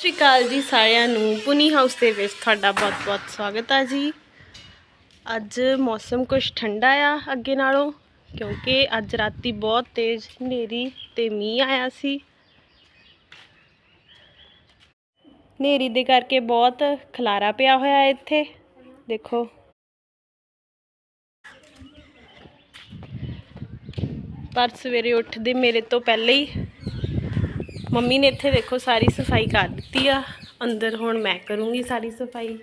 ਸਤਿ ਸ਼੍ਰੀ ਅਕਾਲ ਜੀ ਸਾਰਿਆਂ ਨੂੰ। ਪੁਨੀ ਹਾਊਸ ਦੇ ਵਿੱਚ ਤੁਹਾਡਾ ਬਹੁਤ-ਬਹੁਤ ਸਵਾਗਤ ਆ ਜੀ। ਅੱਜ ਮੌਸਮ ਕੁਝ ਠੰਡਾ ਆ ਅੱਗੇ ਨਾਲੋਂ, ਕਿਉਂਕਿ ਅੱਜ ਰਾਤੀ ਬਹੁਤ ਤੇਜ਼ ਹਨੇਰੀ ਤੇ ਮੀਂਹ ਆਇਆ ਸੀ। ਹਨੇਰੀ ਦੇ ਕਰਕੇ ਬਹੁਤ ਖਲਾਰਾ ਪਿਆ ਹੋਇਆ ਇੱਥੇ। ਦੇਖੋ। ਪਰ ਸਵੇਰੇ ਉੱਠਦੇ ਮੇਰੇ ਤੋਂ ਪਹਿਲੇ ਹੀ ਮੰਮੀ ਨੇ ਇੱਥੇ ਦੇਖੋ ਸਾਰੀ ਸਫ਼ਾਈ ਕਰ ਦਿੱਤੀ ਆ। ਅੰਦਰ ਹੁਣ ਮੈਂ ਕਰੂੰਗੀ ਸਾਰੀ ਸਫ਼ਾਈ।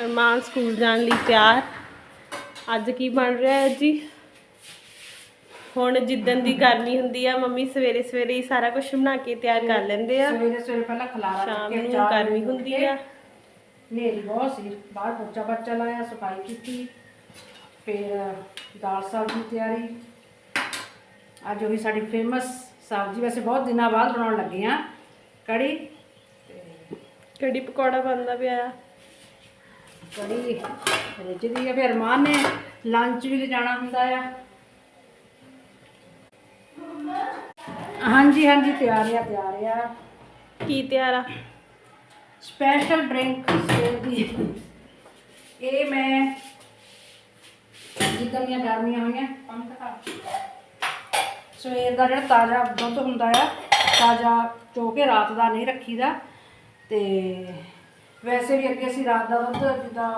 ਅਰਮਾਨ ਸਕੂਲ ਜਾਣ ਲਈ ਤਿਆਰ। ਅੱਜ ਕੀ ਬਣ ਰਿਹਾ ਹੈ ਜੀ? ਹੁਣ ਜਿੱਦਣ ਦੀ ਗਰਮੀ ਹੁੰਦੀ ਆ ਮੰਮੀ ਸਵੇਰੇ ਸਵੇਰੇ ਹੀ ਸਾਰਾ ਕੁਝ ਬਣਾ ਕੇ ਤਿਆਰ ਕਰ ਲੈਂਦੇ ਆ। ਸਵੇਰੇ ਸਵੇਰੇ ਪਹਿਲਾਂ ਖਲਾਰਾ ਸ਼ਾਮ ਨੂੰ ਪੀ ਹੁੰਦੀ ਆ। ਹਨੇਰੀ ਬਹੁਤ ਸੀ। ਬਾਹਰ ਪੋਚਾ ਬੱਚਾ ਲਾਇਆ ਸਫ਼ਾਈ ਕੀਤੀ। ਫਿਰ ਦਾਲ ਸਬਜ਼ੀ ਦੀ ਤਿਆਰੀ। ਅੱਜ ਉਹੀ ਸਾਡੀ ਫੇਮਸ ਸਬਜ਼ੀ ਵੈਸੇ ਬਹੁਤ ਦਿਨਾਂ ਬਾਅਦ ਬਣਾਉਣ ਲੱਗੇ ਆ ਕੜੀ ਕੜੀ ਪਕੌੜਾ ਬਣਦਾ ਪਿਆ ਆ। ਕੜੀ ਰਿੱਝਦੀ ਆ। ਫਿਰ ਅਰਮਾਨ ਨੇ ਲੰਚ ਵੀ ਲਿਜਾਣਾ ਹੁੰਦਾ ਆ। ਹਾਂਜੀ ਹਾਂਜੀ ਤਿਆਰ ਆ ਤਿਆਰ ਆ। ਕੀ ਤਿਆਰ ਆ? ਸਪੈਸ਼ਲ ਡਰਿੰਕ ਸਵੇਰ ਦੀ। ਇਹ ਮੈਂ ਜਿੱਦਾਂ ਦੀਆਂ ਗਰਮੀਆਂ ਹੋਈਆਂ। ਪੰਜ ਦਿਖਾ ਸਵੇਰ ਦਾ ਜਿਹੜਾ ਤਾਜ਼ਾ ਦੁੱਧ ਹੁੰਦਾ ਆ, ਤਾਜ਼ਾ ਚੋ ਕੇ ਰਾਤ ਦਾ ਨਹੀਂ ਰੱਖੀਦਾ। ਤੇ ਵੈਸੇ ਵੀ ਅੱਗੇ ਅਸੀਂ ਰਾਤ ਦਾ ਦੁੱਧ, ਜਿੱਦਾਂ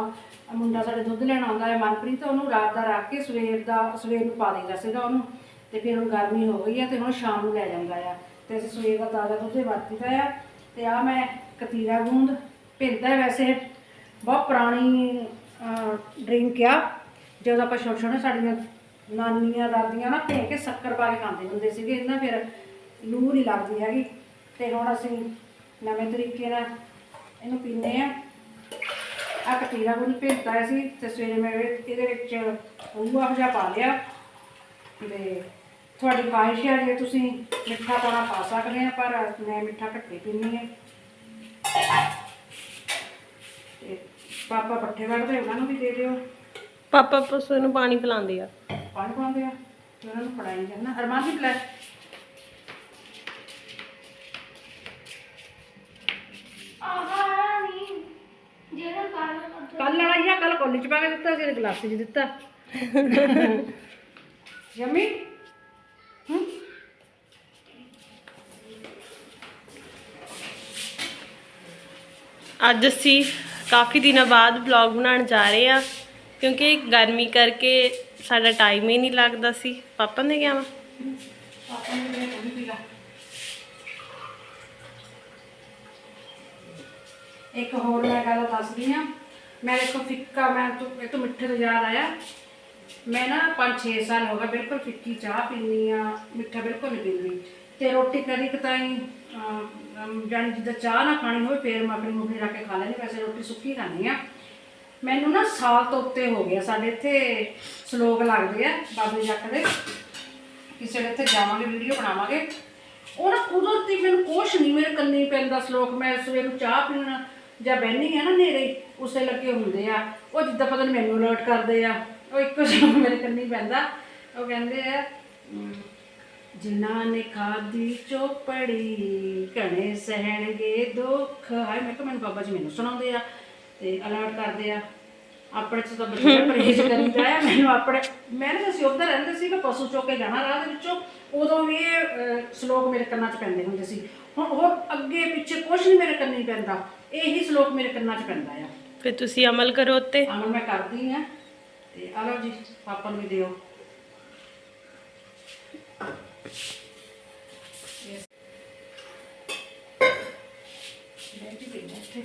ਮੁੰਡਾ ਸਾਡੇ ਦੁੱਧ ਲੈਣ ਆਉਂਦਾ ਹੈ ਮਨਪ੍ਰੀਤ, ਉਹਨੂੰ ਰਾਤ ਦਾ ਰੱਖ ਕੇ ਸਵੇਰ ਦਾ, ਸਵੇਰ ਨੂੰ ਪਾ ਦੇਈਦਾ ਸੀਗਾ ਉਹਨੂੰ। ਤੇ ਫਿਰ ਹੁਣ ਗਰਮੀ ਹੋ ਗਈ ਆ ਤੇ ਹੁਣ ਸ਼ਾਮ ਨੂੰ ਲੈ ਜਾਂਦਾ ਆ। ਤੇ ਅਸੀਂ ਸਵੇਰ ਦਾ ਤਾਜ਼ਾ ਦੁੱਧ ਹੀ ਵਰਤੀਦਾ ਆ। ਤੇ ਆ ਮੈਂ ਕਤੀਰਾ ਗੂੰਦ ਭਿੰਦਾ ਵੈਸੇ, ਬਹੁਤ ਪੁਰਾਣੀ ਡਰਿੰਕ ਆ। ਜਦੋਂ ਆਪਾਂ ਛੋਟੇ ਛੋਟੇ ਸਾਡੀਆਂ ਨਾਨੀਆਂ ਦਾਦੀਆਂ ਨਾ ਭੇ ਕੇ ਸ਼ੱਕਰ ਪਾ ਕੇ ਖਾਂਦੇ ਹੁੰਦੇ ਸੀਗੇ, ਇਹਨਾਂ ਫਿਰ ਲੂ ਨਹੀਂ ਲੱਗਦੀ ਹੈਗੀ। ਤੇ ਹੁਣ ਅਸੀਂ ਨਵੇਂ ਤਰੀਕੇ ਨਾਲ ਇਹਨੂੰ ਪੀਂਦੇ ਆ ਆ ਕਤੀਰਾ ਗੂੰਦ ਭਿੰਦਾ ਸੀ ਤੇ ਸਵੇਰੇ ਮੈਂ ਇਹਦੇ ਵਿੱਚ ਰੂਹ ਜਿਹਾ ਪਾ ਲਿਆ। ਤੇ ਤੁਹਾਡੀ ਖਾਹਿਸ਼ ਹੈ ਜੇ ਤੁਸੀਂ ਮਿੱਠਾ ਪਾਣਾ ਪਾ ਸਕਦੇ ਆ ਪਰ ਮੈਂ ਮਿੱਠਾ ਘੱਟੇ ਪੀਣੀ ਹੈ। ਤੇ ਪਾਪਾ ਪੱਠੇ ਵੜਦੇ ਉਹਨਾਂ ਨੂੰ ਵੀ ਦੇ ਦਿਓ। ਪਾਪਾ ਪਸ਼ੂ ਨੂੰ ਪਾਣੀ ਪਿਲਾਉਂਦੇ ਆ। ਪਾਣੀ ਪਾਉਂਦੇ ਆ ਤੇ ਉਹਨਾਂ ਨੂੰ ਫੜਾਈ ਜਾਣਾ। ਅਰਮਾਨ ਦੀ ਪਲੇਟ ਕੱਲ ਵਾਲਾ ਹੀ ਆ ਕੱਲ ਕੋਲੀ ਚ ਪਾ ਕੇ ਦਿੱਤਾ ਸੀ ਗਲਾਸੀ ਚ ਦਿੱਤਾ। ਯਮੀ? ਹੂੰ? ਅੱਜ ਅਸੀਂ ਕਾਫੀ ਦਿਨਾਂ ਬਾਅਦ ਵਲੌਗ ਬਣਾਉਣ ਜਾ ਰਹੇ ਆ ਕਿਉਂਕਿ ਗਰਮੀ ਕਰਕੇ ਸਾਡਾ ਟਾਈਮ ਹੀ ਨਹੀਂ ਲੱਗਦਾ ਸੀ। ਪਾਪਾ ਨੇ ਕਿਹਾ ਵਾ? ਪਾਪਾ ਨੇ ਮੇਰੇ ਕੋਲ ਪੀ ਇੱਕ ਹੋਰ ਮੈਂ ਗੱਲ ਦੱਸਦੀ ਆ ਮੈਂ ਦੇਖੋ ਫਿੱਕਾ, ਮੈਂ ਤੋਂ, ਇਹ ਤੋਂ ਮਿੱਠੇ ਤੋਂ ਯਾਦ ਆਇਆ? ਮੈਂ ਨਾ 5-6 ਸਾਲ ਹੋ ਗਏ ਬਿਲਕੁਲ ਫਿੱਕੀ ਚਾਹ ਪੀਂਦੀ ਆ ਮਿੱਠਾ ਬਿਲਕੁਲ ਨਹੀਂ ਪੀਂਦੀ। ਤੇ ਰੋਟੀ ਕਦੀ ਕਤਾਈ ਜਾਨੀ ਜਿੱਦਾਂ ਚਾਹ ਨਾ ਖਾਣੀ ਹੋਵੇ, ਫੇਰ ਮੱਖਣੀ ਮੁਖਣੀ ਰੱਖ ਕੇ ਖਾ ਲੈਣੀ ਵੈਸੇ ਰੋਟੀ ਸੁੱਕੀ ਖਾਂਦੀ ਆ ਮੈਨੂੰ ਨਾ ਸਾਲ ਤੋਂ ਉੱਤੇ ਹੋ ਗਿਆ ਸਾਡੇ ਇੱਥੇ ਸਲੋਕ ਲੱਗਦੇ ਆ ਬਾਬੇ ਜੱਟ ਦੇ। ਕਿਸੇ ਦੇ ਇੱਥੇ ਜਾਵਾਂਗੇ ਵੀਡੀਓ ਬਣਾਵਾਂਗੇ। ਉਹ ਨਾ ਕੁਦਰਤੀ ਮੈਨੂੰ ਕੁਛ ਨਹੀਂ ਮੇਰੇ ਕੰਨੀ ਪੈਂਦਾ ਸ਼ਲੋਕ ਮੈਂ ਸਵੇਰ ਨੂੰ ਚਾਹ ਪੀਣ ਜਾਂ ਬਹਿਨੀ ਆ ਨਾ ਨੇੜੇ ਉਸੇ ਲੱਗੇ ਹੁੰਦੇ ਆ। ਉਹ ਜਿੱਦਾਂ ਪਤਾ ਨਹੀਂ ਮੈਨੂੰ ਅਲਰਟ ਕਰਦੇ ਆ ਉਹ ਇੱਕੋ ਸ਼ਲੋਕ ਮੇਰੇ ਕੰਨੀ ਪੈਂਦਾ। ਉਹ ਕਹਿੰਦੇ ਆ ਅਮ, ਜਿਨ੍ਹਾਂ ਨੇ ਖਾਦੀ ਚੋਪੜੀ ਘਣੇ ਸਹਿਣਗੇ ਦੁੱਖ। ਹਾਏ ਮੈਂ ਕਿਹਾ ਮੈਨੂੰ ਬਾਬਾ ਜੀ ਮੈਨੂੰ ਸੁਣਾਉਂਦੇ ਆ। ਤੇ ਅਲਰਟ ਕਰਦੇ ਆ। ਆਪਣੇ ਚ ਤਾਂ ਬੜਾ ਪਰਹੇਜ਼ ਕਰੀਦਾ ਆ ਮੈਨੂੰ ਆਪਣੇ ਮੈਂ ਨਾ ਉੱਧਰ ਰਹਿੰਦੇ ਸੀ ਕਿ ਪਸ਼ੂ ਚੁੱਕ ਕੇ ਜਾਣਾ ਰਾਹ ਦੇ ਵਿੱਚੋਂ ਉਦੋਂ ਵੀ ਇਹ ਸ਼ਲੋਕ ਮੇਰੇ ਕੰਨਾਂ 'ਚ ਪੈਂਦੇ ਹੁੰਦੇ ਸੀ। ਹੁਣ ਉਹ ਅੱਗੇ ਪਿੱਛੇ ਕੁਝ ਨਹੀਂ ਮੇਰੇ ਕੰਨੀ ਪੈਂਦਾ ਇਹੀ ਸ਼ਲੋਕ ਮੇਰੇ ਕੰਨਾਂ 'ਚ ਪੈਂਦਾ ਆ। ਫਿਰ ਤੁਸੀਂ ਅਮਲ ਕਰੋ ਉੱਤੇ। ਅਮਲ ਮੈਂ ਕਰਦੀ ਆ ਤੇ ਆ ਲਓ ਜੀ ਪਾਪਾ ਨੂੰ ਵੀ ਦਿਓ। ਬੈਠੀ ਪਈ ਬੈਠੇ